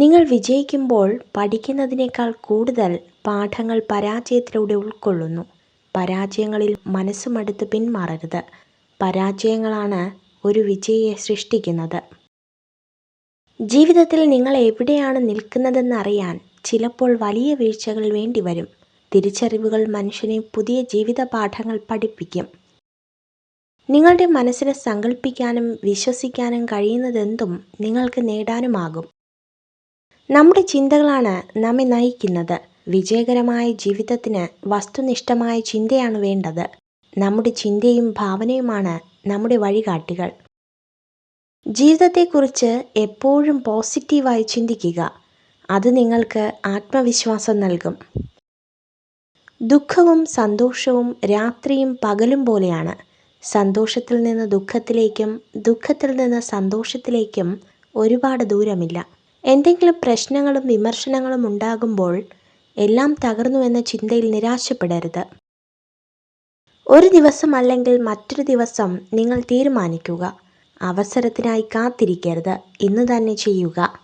നിങ്ങൾ വിജയിക്കുമ്പോൾ പഠിക്കുന്നതിനേക്കാൾ കൂടുതൽ പാഠങ്ങൾ പരാജയത്തിലൂടെ ഉൾക്കൊള്ളുന്നു. പരാജയങ്ങളിൽ മനസ്സുമടുത്ത് പിന്മാറരുത്. പരാജയങ്ങളാണ് ഒരു വിജയിയെ സൃഷ്ടിക്കുന്നത്. ജീവിതത്തിൽ നിങ്ങൾ എവിടെയാണ് നിൽക്കുന്നതെന്നറിയാൻ ചിലപ്പോൾ വലിയ വീഴ്ചകൾ വേണ്ടി വരും തിരിച്ചറിവുകൾ മനുഷ്യനെ പുതിയ ജീവിത പാഠങ്ങൾ പഠിപ്പിക്കും. നിങ്ങളുടെ മനസ്സിനെ സങ്കല്പിക്കാനും വിശ്വസിക്കാനും കഴിയുന്നതെന്തും നിങ്ങൾക്ക് നേടാനുമാകും. നമ്മുടെ ചിന്തകളാണ് നമ്മെ നയിക്കുന്നത്. വിജയകരമായ ജീവിതത്തിന് വസ്തുനിഷ്ഠമായ ചിന്തയാണ് വേണ്ടത്. നമ്മുടെ ചിന്തയും ഭാവനയുമാണ് നമ്മുടെ വഴികാട്ടികൾ. ജീവിതത്തെക്കുറിച്ച് എപ്പോഴും പോസിറ്റീവായി ചിന്തിക്കുക. അത് നിങ്ങൾക്ക് ആത്മവിശ്വാസം നൽകും. ദുഃഖവും സന്തോഷവും രാത്രിയും പകലും പോലെയാണ്. സന്തോഷത്തിൽ നിന്ന് ദുഃഖത്തിലേക്കും ദുഃഖത്തിൽ നിന്ന് സന്തോഷത്തിലേക്കും ഒരുപാട് ദൂരമില്ല. എന്തെങ്കിലും പ്രശ്നങ്ങളും വിമർശനങ്ങളും ഉണ്ടാകുമ്പോൾ എല്ലാം തകർന്നു എന്ന ചിന്തയിൽ നിരാശപ്പെടരുത്. ഒരു ദിവസം അല്ലെങ്കിൽ മറ്റൊരു ദിവസം നിങ്ങൾ തീരുമാനിക്കുക. അവസരത്തിനായി കാത്തിരിക്കരുത്. ഇന്ന് തന്നെ ചെയ്യുക.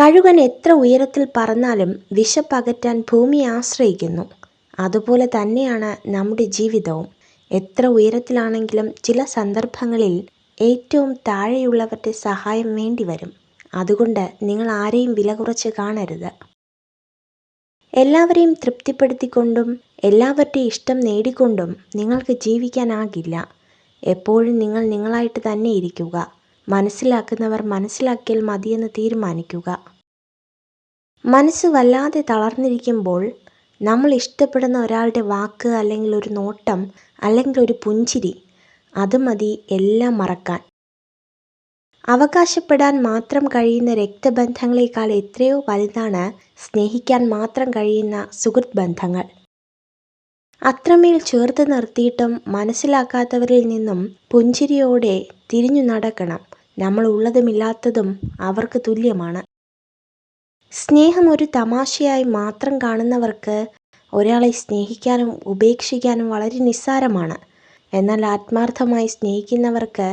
കഴുകൻ എത്ര ഉയരത്തിൽ പറന്നാലും വിശപ്പകറ്റാൻ ഭൂമിയെ ആശ്രയിക്കുന്നു. അതുപോലെ തന്നെയാണ് നമ്മുടെ ജീവിതവും. എത്ര ഉയരത്തിലാണെങ്കിലും ചില സന്ദർഭങ്ങളിൽ ഏറ്റവും താഴെയുള്ളവരുടെ സഹായം വേണ്ടിവരും. അതുകൊണ്ട് നിങ്ങൾ ആരെയും വില കുറച്ച് കാണരുത്. എല്ലാവരെയും തൃപ്തിപ്പെടുത്തിക്കൊണ്ടും എല്ലാവരുടെയും ഇഷ്ടം നേടിക്കൊണ്ടും നിങ്ങൾക്ക് ജീവിക്കാനാകില്ല. എപ്പോഴും നിങ്ങൾ നിങ്ങളായിട്ട് തന്നെ ഇരിക്കുക. മനസ്സിലാക്കുന്നവർ മനസ്സിലാക്കിയാൽ മതിയെന്ന് തീരുമാനിക്കുക. മനസ്സ് വല്ലാതെ തളർന്നിരിക്കുമ്പോൾ നമ്മൾ ഇഷ്ടപ്പെടുന്ന ഒരാളുടെ വാക്ക് അല്ലെങ്കിൽ ഒരു നോട്ടം അല്ലെങ്കിൽ ഒരു പുഞ്ചിരി അത് മതി എല്ലാം മറക്കാൻ. അവകാശപ്പെടാൻ മാത്രം കഴിയുന്ന രക്തബന്ധങ്ങളെക്കാൾ എത്രയോ വലുതാണ് സ്നേഹിക്കാൻ മാത്രം കഴിയുന്ന സുഹൃത്ത് ബന്ധങ്ങൾ അത്രമേൽ ചേർത്ത് നിർത്തിയിട്ടും മനസ്സിലാക്കാത്തവരിൽ നിന്നും പുഞ്ചിരിയോടെ തിരിഞ്ഞു നടക്കണം. നമ്മൾ ഉള്ളതുമില്ലാത്തതും അവർക്ക് തുല്യമാണ്. സ്നേഹം ഒരു തമാശയായി മാത്രം കാണുന്നവർക്ക് ഒരാളെ സ്നേഹിക്കാനും ഉപേക്ഷിക്കാനും വളരെ നിസ്സാരമാണ്. എന്നാൽ ആത്മാർത്ഥമായി സ്നേഹിക്കുന്നവർക്ക്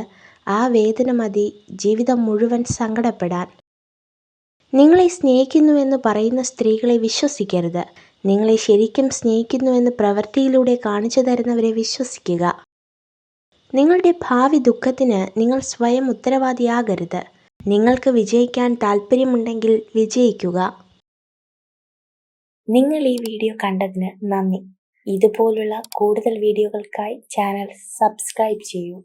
ആ വേദന മതി. ജീവിതം മുഴുവൻ സങ്കടപ്പെടാൻ. നിങ്ങളെ സ്നേഹിക്കുന്നുവെന്ന് പറയുന്ന സ്ത്രീകളെ വിശ്വസിക്കരുത്. നിങ്ങളെ ശരിക്കും സ്നേഹിക്കുന്നുവെന്ന് പ്രവൃത്തിയിലൂടെ കാണിച്ചു തരുന്നവരെ വിശ്വസിക്കുക. നിങ്ങളുടെ ഭാവി ദുഃഖത്തിന് നിങ്ങൾ സ്വയം ഉത്തരവാദിയാകരുത്. നിങ്ങൾക്ക് വിജയിക്കാൻ താല്പര്യമുണ്ടെങ്കിൽ വിജയിക്കുക. നിങ്ങൾ ഈ വീഡിയോ കണ്ടതിന് നന്ദി. ഇതുപോലുള്ള കൂടുതൽ വീഡിയോകൾക്കായി ചാനൽ സബ്സ്ക്രൈബ് ചെയ്യൂ.